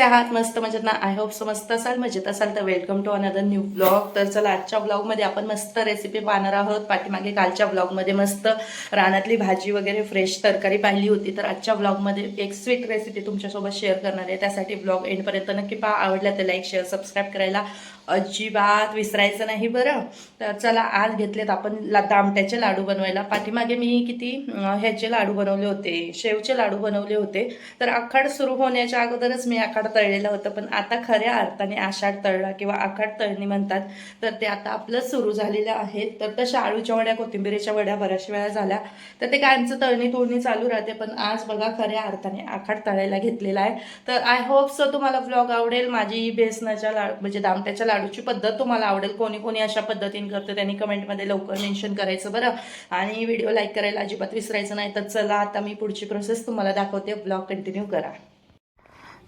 कसे आहात मस्त मजेत ना आय होप सो मस्त असाल मजेत असाल. तर welcome to another new blog तर चला आजच्या ब्लॉगमध्ये आपण मस्त रेसिपी पाहणार आहोत. पाठीमागे कालच्या ब्लॉगमध्ये मस्त रानातली भाजी वगैरे फ्रेश तरकारी पाहिली होती. तर आजच्या ब्लॉगमध्ये एक स्वीट रेसिपी तुमच्यासोबत शेअर करणार आहे. त्यासाठी ब्लॉग एंडपर्यंत नक्की पहा. आवडला तर लाईक शेअर सबस्क्राईब करायला. अजिबात विसरायचं नाही बरं. तर चला आज घेतलेत आपण ला दामट्याचे लाडू बनवायला. पाठीमागे मी किती ह्याचे लाडू बनवले होते शेवचे लाडू बनवले होते. तर आखाड सुरू होण्याच्या अगोदरच मी आखाड तळलेलं होतं पण आता खऱ्या अर्थाने आषाढ तळला किंवा आखाड तळणी म्हणतात. तर ते आता आपलं सुरू झालेलं आहे. तर तशा आळूच्या वड्या कोथिंबिरीच्या वड्या बऱ्याच वेळा झाल्या. तर ते कायमचं तळणी तोडणी चालू राहते पण आज बघा खऱ्या अर्थाने आखाड तळायला घेतलेला आहे. तर आय होप सो तुम्हाला ब्लॉग आवडेल. माझी बेसनाच्या लाडू म्हणजे दामट्याच्या लाडू लाडूची पद्धत तुम्हाला आवडेल कोणी कोणी अशा पद्धतीने करतं त्यांनी कमेंटमध्ये लवकर मेन्शन करायचं बरं. आणि व्हिडिओ लाईक करायला अजिबात विसरायचं नाही. तर चला आता मी पुढची प्रोसेस तुम्हाला दाखवते. ब्लॉग कंटिन्यू करा.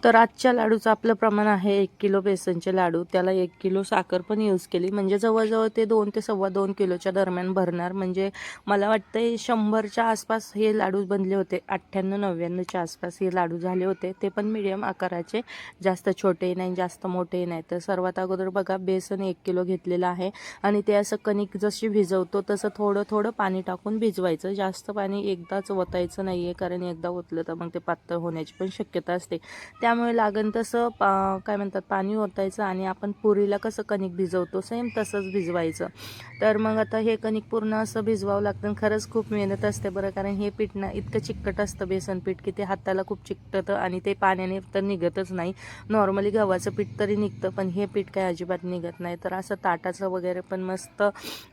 तर आजच्या लाडूचं आपलं प्रमाण आहे एक किलो बेसनचे लाडू. त्याला एक किलो साखर पण यूज केली. म्हणजे जवळजवळ ते दोन ते सव्वा दोन किलोच्या दरम्यान भरणार. म्हणजे मला वाटतं शंभरच्या आसपास हे लाडू बनले होते. अठ्ठ्याण्णव नव्याण्णवच्या आसपास हे लाडू झाले होते. ते पण मिडियम आकाराचे. जास्त छोटे नाही जास्त मोठे नाही. तर सर्वात अगोदर बघा बेसन एक किलो घेतलेलं आहे. आणि ते असं कणिक जशी भिजवतो तसं थोडं थोडं पाणी टाकून भिजवायचं. जास्त पाणी एकदाच ओतायचं नाही आहे कारण एकदा ओतलं तर मग ते पातळ होण्याची पण शक्यता असते. त्या त्यामुळे लागण तसं पा काय म्हणतात पाणी ओतायचं आणि आपण पुरीला कसं कणिक भिजवतो सेम तसंच भिजवायचं. तर मग आता हे कणिक पूर्ण असं भिजवावं लागतं आणि खरंच खूप मेहनत असते बरं कारण हे पीठ ना इतकं चिकट असतं बेसन पीठ की ते हाताला खूप चिकटतं आणि ते पाण्याने तर निघतच नाही. नॉर्मली गव्हाचं पीठ तरी निघतं पण हे पीठ काय अजिबात निघत नाही. तर असं ताटाचं वगैरे पण मस्त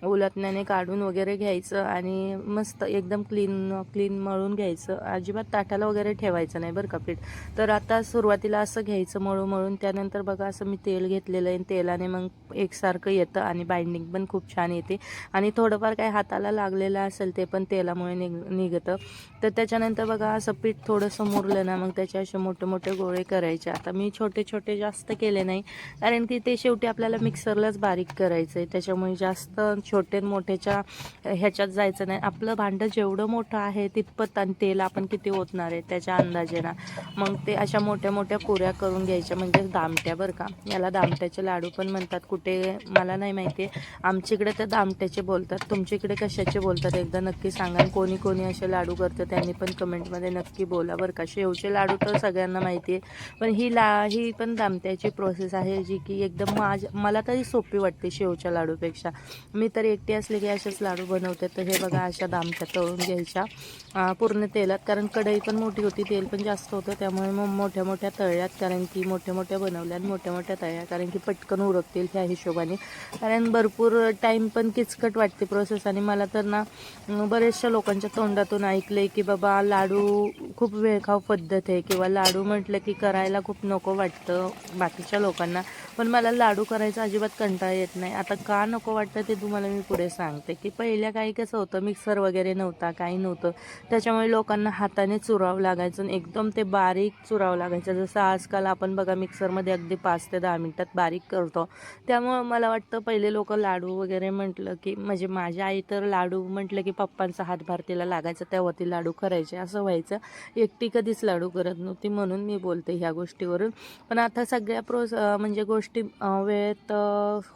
उलटण्याने काढून वगैरे घ्यायचं आणि मस्त एकदम क्लीन क्लीन मळून घ्यायचं. अजिबात ताटाला वगैरे ठेवायचं नाही बरं का पीठ. तर आता सुरू सुरुवातीला असं घ्यायचं मळू मळून त्यानंतर बघा असं मी तेल घेतलेलं आहे तेलाने मग एकसारखं येतं आणि बाइंडिंग पण खूप छान येते. आणि थोडंफार काय हाताला लागलेलं असेल ते पण तेलामुळे निघ निघतं. तर त्याच्यानंतर बघा असं पीठ थोडंसं मुरलं ना मग त्याचे असे मोठे मोठे गोळे करायचे. आता मी छोटे छोटे जास्त केले नाही कारण की ते शेवटी आपल्याला मिक्सरलाच बारीक करायचं आहे त्याच्यामुळे जास्त छोटे मोठ्याच्या ह्याच्यात जायचं नाही. आपलं भांडं जेवढं मोठं आहे तितपत आणि तेल आपण किती ओतणार आहे त्याच्या अंदाजेनं. मग ते अशा मोठ्या मोठ्या कोऱ्या करून घ्यायच्या म्हणजे दामट्या बरं का. याला दामट्याचे लाडू पण म्हणतात. कुठे मला नाही माहिती. आमच्याकडे तर दामट्याचे बोलतात. तुमच्याकडे कशाचे बोलतात? एकदा नक्की सांगा. कोणी कोणी असे लाडू करतं त्यांनी पण कमेंटमध्ये नक्की बोला बरं का. शेवचे लाडू तर सगळ्यांना माहिती आहे. पण ही ला ही पण दामट्याची प्रोसेस आहे जी की एकदम माझ मला तरी सोपी वाटते शेवच्या लाडूपेक्षा. मी तर एकटी असले की असेच लाडू बनवते. तर हे बघा अशा दामट्या तळून घ्यायच्या पूर्ण तेलात. कारण कढई पण मोठी होती तेल पण जास्त होतं. त्यामुळे मग मोठ्या मोठ्या तळ्यात कारण की मोठ्या मोठ्या बनवल्यात मोठ्या मोठ्या तळ्या कारण की पटकन उरकतील ह्या हिशोबाने. कारण भरपूर टाईम पण किचकट वाटते प्रोसेस आणि मला तर ना बऱ्याचशा लोकांच्या तोंडातून ऐकलंय की बाबा लाडू खूप वेळखाव पद्धत आहे किंवा लाडू म्हटलं की करायला खूप नको वाटतं बाकीच्या लोकांना. पण मला लाडू करायचा अजिबात कंटाळा येत नाही. आता का नको वाटतं ते तुम्हाला मी पुढे सांगते की पहिल्या काही कसं होतं मिक्सर वगैरे नव्हता काही नव्हतं. त्याच्यामुळे लोकांना हाताने चुरावं लागायचं आणि एकदम ते बारीक चुरावं लागायचं. जसं आजकाल आपण बघा मिक्सरमध्ये अगदी पाच ते दहा मिनटात बारीक करतो. त्यामुळं मला वाटतं पहिले लोक लाडू वगैरे म्हटलं की म्हणजे माझी आई तर लाडू म्हटलं की पप्पांचा हातभार तिला लागायचा तेव्हा ती लाडू करायचे. असं व्हायचं. एकटी कधीच लाडू करत नव्हती म्हणून मी बोलते ह्या गोष्टीवरून. पण आता सगळ्या प्रोस म्हणजे गोष्टी गोष्टी वेळेत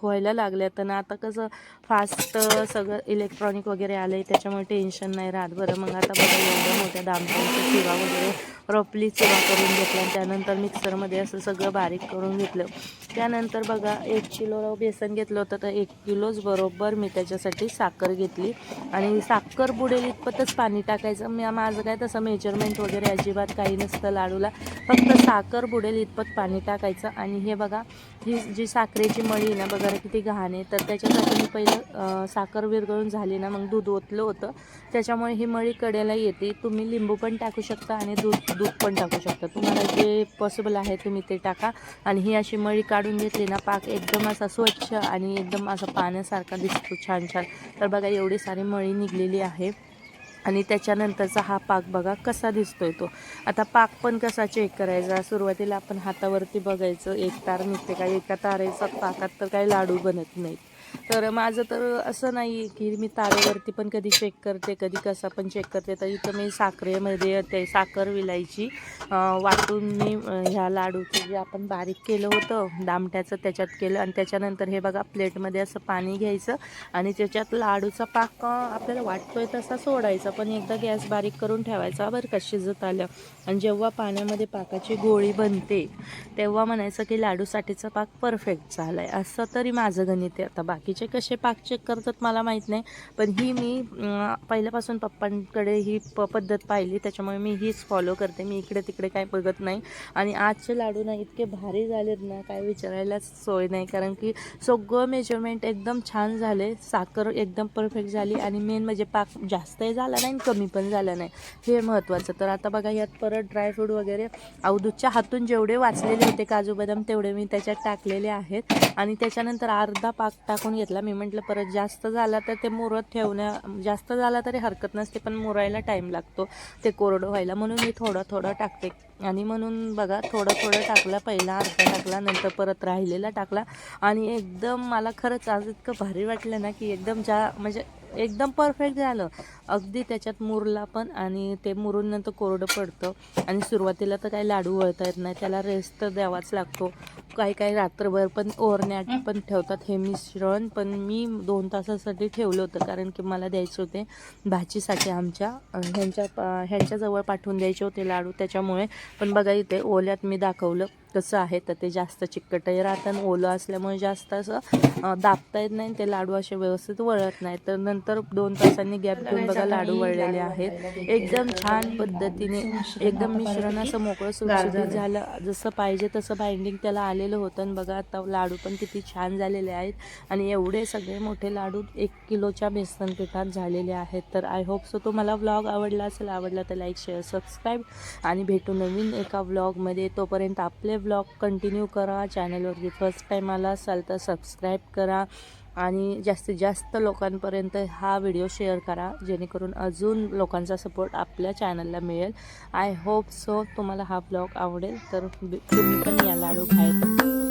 व्हायला लागल्यात आणि आता कसं फास्ट सगळं इलेक्ट्रॉनिक वगैरे आलं आहे त्याच्यामुळे टेन्शन नाही राहत बरं. मग आता बघा एवढ्या मोठ्या दामट्यांचा किंवा वगैरे प्रॉपली चुरा करून घेतला आणि त्यानंतर मिक्सरमध्ये असं सगळं बारीक करून घेतलं. त्यानंतर बघा एक किलो बेसन घेतलं होतं तर एक किलोच बरोबर मी त्याच्यासाठी साखर घेतली. आणि साखर बुडेल इतपतच पाणी टाकायचं. मी माझं काय तसं मेजरमेंट वगैरे अजिबात काही नसतं लाडूला. फक्त साखर बुडेल इतपत पाणी टाकायचं. आणि हे बघा ही जी साखरेची मळी आहे ना बघा किती घाण आहे. तर त्याच्यासाठी मी पहिलं साखर विरघळून झाली ना मग दूध ओतलं होतं. त्याच्यामुळे ही मळी कडेला येते. तुम्ही लिंबू पण टाकू शकता आणि दूध दूध पण टाकू शकता. तुम्हाला जे पॉसिबल आहे तुम्ही ते टाका. आणि ही अशी मळी काढून घेतली ना पाक एकदम असा स्वच्छ आणि एकदम असा पाण्यासारखा दिसतो छान छान. तर बघा एवढी सारी मळी निघलेली आहे. आणि त्याच्यानंतरचा हा पाक बघा कसा दिसतोय तो. आता पाक पण कसा चेक करायचा? सुरुवातीला आपण हातावरती बघायचं एक तार निघते का? एका तारेचा पाकात तर काही लाडू बनत नाहीत. तर माझं तर असं नाही की मी तारेवरती पण कधी चेक करते कधी कसा पण चेक करते. तर इथं मी साखरेमध्ये ते साखर विलायची वाटून मी ह्या लाडूचं जे आपण बारीक केलं होतं दामट्याचं त्याच्यात केलं आणि त्याच्यानंतर हे बघा प्लेटमध्ये असं पाणी घ्यायचं आणि त्याच्यात लाडूचा पाक आपल्याला वाटतोय तसा सोडायचा पण एकदा गॅस बारीक करून ठेवायचा बरं का शिजत आलं आणि जेव्हा पाण्यामध्ये पाकाची गोळी बनते तेव्हा म्हणायचं की लाडूसाठीचा पाक परफेक्ट झाला आहे असं तरी माझं गणित आहे आता बाकीचे कसे पाक चेक करतात मला माहीत नाही. पण ही मी पहिल्यापासून पप्पांकडे ही प पद्धत पाहिली. त्याच्यामुळे मी हीच फॉलो करते. मी इकडे तिकडे काय बघत नाही. आणि आजचे लाडू ना इतके भारी झालेत ना काय विचारायलाच सोय नाही. कारण की सगळं मेजरमेंट एकदम छान झाले. साखर एकदम परफेक्ट झाली. आणि मेन म्हणजे पाक जास्तही झाला नाही आणि कमी पण झाला नाही. हे महत्त्वाचं तर आता बघा यात परत ड्रायफ्रूट वगैरे अवधूतच्या हातून जेवढे वाचलेले होते काजू बदाम तेवढे मी त्याच्यात टाकलेले आहेत. आणि त्याच्यानंतर अर्धा पाक टाकून घेतला. मी म्हटलं परत जास्त झाला तर ते मुरत ठेवण्या जास्त झाला तरी हरकत नसते पण मुरायला टाईम लागतो. ते कोरडं व्हायला. म्हणून मी थोडं थोडं टाकते. आणि म्हणून बघा थोडं थोडं टाकला. पहिला अर्धा टाकला नंतर परत राहिलेला टाकला. आणि एकदम मला खरंच आज इतकं भारी वाटलं ना की एकदम ज्या म्हणजे एकदम परफेक्ट झालं. अगदी त्याच्यात मुरला पण आणि ते मुरून नंतर कोरडं पडतं. आणि सुरुवातीला तर काही लाडू वळता येत नाही. त्याला रेस्ट तर द्यावाच लागतो. काही काही रात्रभर पण ओरण्यात पण ठेवतात हे मिश्रण. पण मी दोन तासासाठी ठेवलं होतं कारण की मला द्यायचे होते भाजीसाठी आमच्या. ह्यांच्या ह्यांच्याजवळ पाठवून द्यायचे होते लाडू त्याच्यामुळे. पण बघा इथे ओल्यात मी दाखवलं. कसं आहे तर ते जास्त चिकटही राहतं आणि ओलं असल्यामुळे जास्त असं दाबता येत नाही ते लाडू असे व्यवस्थित वळत नाही. तर नंतर दोन तासांनी गॅप घेऊन बघा लाडू वळलेले आहेत. एकदम छान पद्धतीने एकदम मिश्रण असं मोकळं सुटसुटीत झालं जसं पाहिजे तसं बाइंडिंग त्याला आलेलं होतं आणि बघा आता लाडू पण किती छान झालेले आहेत. आणि एवढे सगळे मोठे लाडू एक किलोच्या बेसन पिठात झालेले आहेत. तर आय होप सो तुम्हाला व्लॉग आवडला असेल आवडला तर लाईक शेअर सबस्क्राईब आणि भेटू नवीन एका व्लॉगमध्ये तोपर्यंत आपले ब्लॉग कंटिन्यू करा. चॅनलवरती फर्स्ट टाईम आला असाल तर सबस्क्राईब करा. आणि जास्तीत जास्त लोकांपर्यंत हा व्हिडिओ शेअर करा. जेणेकरून अजून लोकांचा सपोर्ट आपल्या चॅनलला मिळेल. आय होप सो तुम्हाला हा ब्लॉग आवडेल. तर तुम्ही पण या लाडू खायला.